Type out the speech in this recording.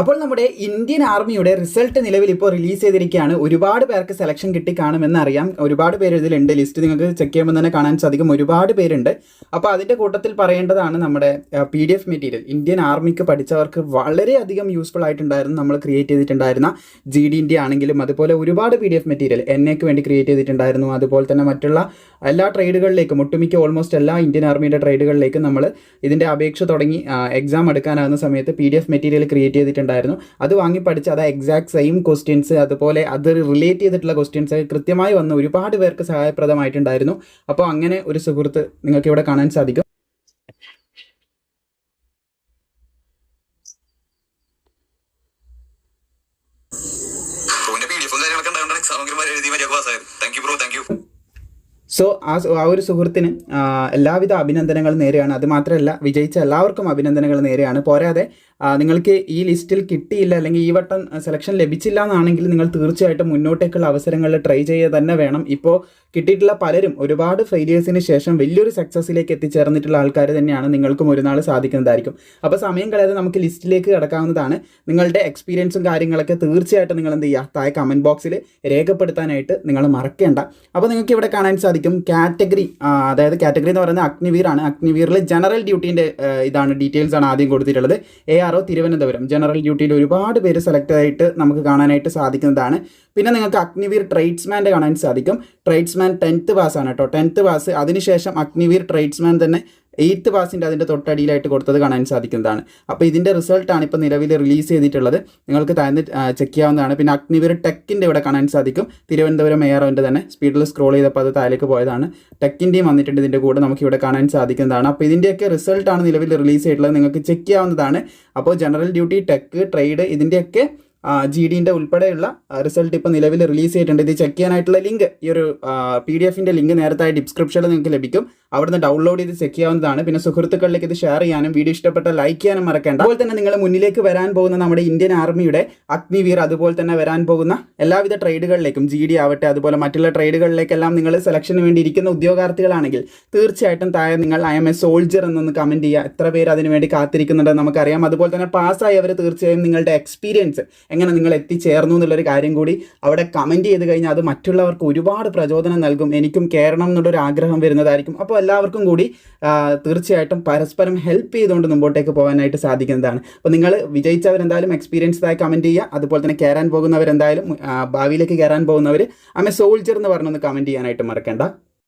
അപ്പോൾ നമ്മുടെ ഇന്ത്യൻ ആർമിയുടെ റിസൾട്ട് നിലവിൽ ഇപ്പോൾ റിലീസ് ചെയ്തിരിക്കുകയാണ്. ഒരുപാട് പേർക്ക് സെലക്ഷൻ കിട്ടി കാണുമെന്ന് അറിയാം. ഒരുപാട് പേര് ഇതിലുണ്ട് ലിസ്റ്റ് നിങ്ങൾക്ക് ചെക്ക് ചെയ്യുമ്പോൾ തന്നെ കാണാൻ സാധിക്കും. ഒരുപാട് പേരുണ്ട്. അപ്പോൾ അതിന്റെ കൂട്ടത്തിൽ പറയേണ്ടതാണ് നമ്മുടെ P D F material Indian ആർമിക്ക് പഠിച്ചവർക്ക് വളരെയധികം യൂസ്ഫുൾ ആയിട്ടുണ്ടായിരുന്നു. നമ്മൾ ക്രിയേറ്റ് ചെയ്തിട്ടുണ്ടായിരുന്ന ജി ഡി ഇന്ത്യ ആണെങ്കിലും അതുപോലെ ഒരുപാട് P D F material N എക്ക് വേണ്ടി ക്രിയേറ്റ് ചെയ്തിട്ടുണ്ടായിരുന്നു. അതുപോലെ തന്നെ മറ്റുള്ള എല്ലാ ട്രേഡുകളിലേക്കും ഒട്ടുമിക്ക ഓൾമോസ്റ്റ് എല്ലാ ഇന്ത്യൻ ആർമിയുടെ ട്രേഡുകളിലേക്കും നമ്മൾ ഇതിന്റെ അപേക്ഷ തുടങ്ങി എക്സാം എടുക്കാനാകുന്ന സമയത്ത് P D F material create ചെയ്തിട്ടുണ്ടായിരുന്നു. അത് വാങ്ങി പഠിച്ച് അത് എക്സാക്ട് സെയിം ക്വസ്റ്റ്യൻസ് അതുപോലെ അത് റിലേറ്റ് ചെയ്തിട്ടുള്ള ക്വസ്റ്റ്യൻസ് കൃത്യമായി വന്ന് ഒരുപാട് പേർക്ക് സഹായപ്രദമായിട്ടുണ്ടായിരുന്നു. അപ്പോൾ അങ്ങനെ ഒരു സുഹൃത്ത് നിങ്ങൾക്ക് ഇവിടെ കാണാൻ സാധിക്കും. എഴുതി മര്യാദ thank you bro thank you so ആ ആ ഒരു സുഹൃത്തിന് എല്ലാവിധ അഭിനന്ദനങ്ങൾ നേരെയാണ്. അത് മാത്രമല്ല വിജയിച്ച എല്ലാവർക്കും അഭിനന്ദനങ്ങൾ നേരെയാണ്. പോരാതെ നിങ്ങൾക്ക് ഈ ലിസ്റ്റിൽ കിട്ടിയില്ല അല്ലെങ്കിൽ ഈ വട്ടം സെലക്ഷൻ ലഭിച്ചില്ല എന്നാണെങ്കിൽ നിങ്ങൾ തീർച്ചയായിട്ടും മുന്നോട്ടേക്കുള്ള അവസരങ്ങളിൽ ട്രൈ ചെയ്യുക തന്നെ വേണം. ഇപ്പോൾ കിട്ടിയിട്ടുള്ള പലരും ഒരുപാട് ഫെയിലിയേഴ്സിന് ശേഷം വലിയൊരു സക്സസ്സിലേക്ക് എത്തിച്ചേർന്നിട്ടുള്ള ആൾക്കാർ തന്നെയാണ് നിങ്ങൾക്കും ഒരു നാൾ സാധിക്കുന്നതായിരിക്കും. അപ്പോൾ സമയം കളയാതെ നമുക്ക് ലിസ്റ്റിലേക്ക് കിടക്കാവുന്നതാണ്. നിങ്ങളുടെ എക്സ്പീരിയൻസും കാര്യങ്ങളൊക്കെ തീർച്ചയായിട്ടും നിങ്ങൾ എന്ത് ചെയ്യുക? താഴെ കമന്റ് ബോക്സിൽ രേഖപ്പെടുത്താനായിട്ട് നിങ്ങൾ മറക്കേണ്ട. അപ്പോൾ നിങ്ങൾക്ക് ഇവിടെ കാണാൻ സാധിക്കും. കാറ്റഗറി അതായത് കാറ്റഗറി എന്ന് പറയുന്നത് അഗ്നിവീറാണ് അഗ്നിവീറിൽ ജനറൽ ഡ്യൂട്ടീന്റെ ഇതാണ് ഡീറ്റെയിൽസ് ആണ് ആദ്യം കൊടുത്തിട്ടുള്ളത്. A R O Thiruvananthapuram. General ഡ്യൂട്ടിയിൽ ഒരുപാട് പേര് സെലക്ട് ആയിട്ട് നമുക്ക് കാണാനായിട്ട് സാധിക്കുന്നതാണ്. പിന്നെ നിങ്ങൾക്ക് അഗ്നിവീർ ട്രേഡ്സ്മാന്റെ കാണാൻ സാധിക്കും. ട്രേഡ്സ്മാൻ ടെൻത്ത് പാസ് ആണ് കേട്ടോ. ടെൻത്ത് പാസ് അതിനുശേഷം അഗ്നിവീർ ട്രേഡ്സ്മാൻ തന്നെ എയ്ത്ത് പാസിന്റെ അതിന്റെ തൊട്ടടിയിലായിട്ട് കൊടുത്തത് കാണാൻ സാധിക്കുന്നതാണ്. അപ്പോൾ ഇതിന്റെ റിസൾട്ടാണ് ഇപ്പോൾ നിലവിൽ റിലീസ് ചെയ്തിട്ടുള്ളത്. നിങ്ങൾക്ക് താഴ്ന്ന് ചെക്ക് ചെയ്യാവുന്നതാണ്. പിന്നെ അഗ്നിവീർ ടെക്കിന്റെ ഇവിടെ കാണാൻ സാധിക്കും. തിരുവനന്തപുരം എയറോന്റെ തന്നെ. സ്പീഡിൽ സ്ക്രോൾ ചെയ്തപ്പോൾ അത് താഴേക്ക് പോയതാണ്. ടെക്കിന്റെയും വന്നിട്ടുണ്ട് ഇതിന്റെ കൂടെ. നമുക്ക് ഇവിടെ കാണാൻ സാധിക്കുന്നതാണ്. അപ്പോൾ ഇതിന്റെയൊക്കെ റിസൾട്ടാണ് നിലവിൽ റിലീസ് ചെയ്തിട്ടുള്ളത്. നിങ്ങൾക്ക് ചെക്ക് ചെയ്യാവുന്നതാണ്. അപ്പോൾ ജനറൽ ഡ്യൂട്ടി ടെക്ക് ട്രേഡ് ഇതിന്റെയൊക്കെ ജി ഡിന്റെ ഉൾപ്പെടെയുള്ള റിസൾട്ട് ഇപ്പോൾ നിലവിൽ റിലീസ് ചെയ്തിട്ടുണ്ട്. ഇത് ചെക്ക് ചെയ്യാനായിട്ടുള്ള ലിങ്ക് ഈ ഒരു പി ഡി എഫിന്റെ ലിങ്ക് നേരത്തെ ഡിസ്ക്രിപ്ഷനിൽ നിങ്ങൾക്ക് ലഭിക്കും. അവിടുന്ന് ഡൗൺലോഡ് ചെയ്ത് ചെക്ക് ചെയ്യാവുന്നതാണ്. പിന്നെ സുഹൃത്തുക്കളിലേക്ക് ഇത് ഷെയർ ചെയ്യാനും വീഡിയോ ഇഷ്ടപ്പെട്ട ലൈക്ക് ചെയ്യാനും മറക്കേണ്ട. അതുപോലെ തന്നെ നിങ്ങൾ മുന്നിലേക്ക് വരാൻ പോകുന്ന നമ്മുടെ ഇന്ത്യൻ ആർമിയുടെ അഗ്നിവീർ അതുപോലെ തന്നെ വരാൻ പോകുന്ന എല്ലാവിധ ട്രേഡുകളിലേക്കും ജി ഡി ആവട്ടെ അതുപോലെ മറ്റുള്ള ട്രേഡുകളിലേക്കെല്ലാം നിങ്ങൾ സെലക്ഷന് വേണ്ടി ഇരിക്കുന്ന ഉദ്യോഗാർത്ഥികളാണെങ്കിൽ തീർച്ചയായിട്ടും താഴെ നിങ്ങൾ ഐ എം എ സോൾജർ എന്നൊന്ന് കമന്റ് ചെയ്യുക. എത്ര പേര് അതിനുവേണ്ടി കാത്തിരിക്കുന്നുണ്ടെന്ന് നമുക്കറിയാം. അതുപോലെ തന്നെ പാസ്സായവർ തീർച്ചയായും നിങ്ങളുടെ എക്സ്പീരിയൻസ് എങ്ങനെ നിങ്ങൾ എത്തിച്ചേർന്നു എന്നുള്ളൊരു കാര്യം കൂടി അവിടെ കമന്റ് ചെയ്ത് കഴിഞ്ഞാൽ അത് മറ്റുള്ളവർക്ക് ഒരുപാട് പ്രചോദനം നൽകും. എനിക്കും കയറണം എന്നുള്ളൊരു ആഗ്രഹം വരുന്നതായിരിക്കും. അപ്പോൾ എല്ലാവർക്കും കൂടി തീർച്ചയായിട്ടും പരസ്പരം ഹെൽപ്പ് ചെയ്തുകൊണ്ട് മുമ്പോട്ടേക്ക് പോകാനായിട്ട് സാധിക്കുന്നതാണ്. അപ്പോൾ നിങ്ങൾ വിജയിച്ചവരെന്തായാലും എക്സ്പീരിയൻസ്ഡായി കമന്റ് ചെയ്യുക. അതുപോലെ തന്നെ കയറാൻ പോകുന്നവരെന്തായാലും ഭാവിയിലേക്ക് കയറാൻ പോകുന്നവർ അമ്മ സോൾജർ എന്ന് പറഞ്ഞൊന്ന് കമന്റ് ചെയ്യാനായിട്ട് മറക്കണ്ട.